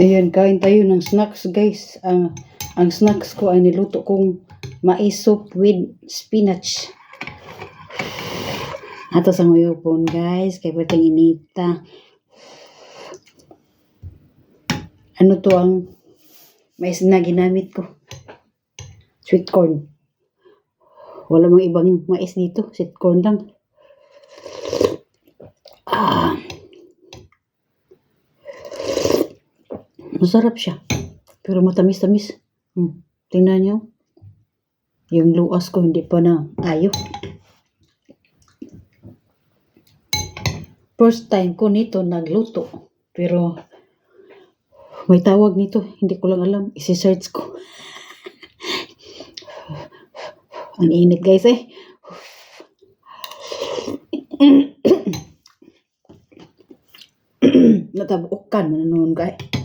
Ayan, kain tayo ng snacks guys. Ang ang snacks ko ay niluto kong mais soup with spinach. Ato sa nguyopon guys, kay pwedeng inita. Ano to ang mais na ginamit ko? Sweet corn. Wala mang ibang mais dito, sweet corn lang. Ah. Masarap siya. Pero matamis-tamis. Hmm. Tingnan nyo. Yung luas ko hindi pa na ayo. First time ko nito nagluto. Pero may tawag nito. Hindi ko lang alam. Isi-search ko. Ang init guys eh. Natabukan mo na noon guys.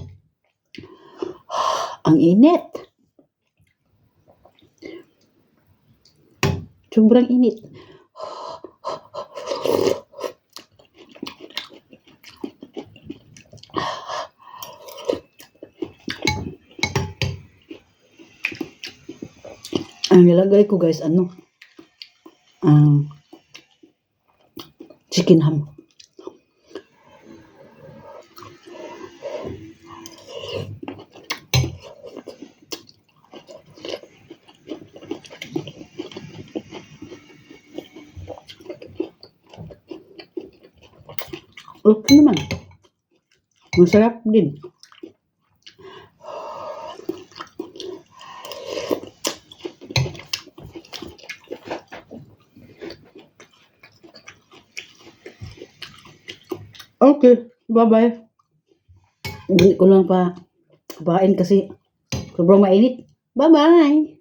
Ang init. Sobrang init. Ang nilagay ko guys, ano? Um, chicken ham. Okay naman. Masarap din. Okay, bye-bye. Hindi ko lang pa kabain kasi sobrang mainit. Bye-bye!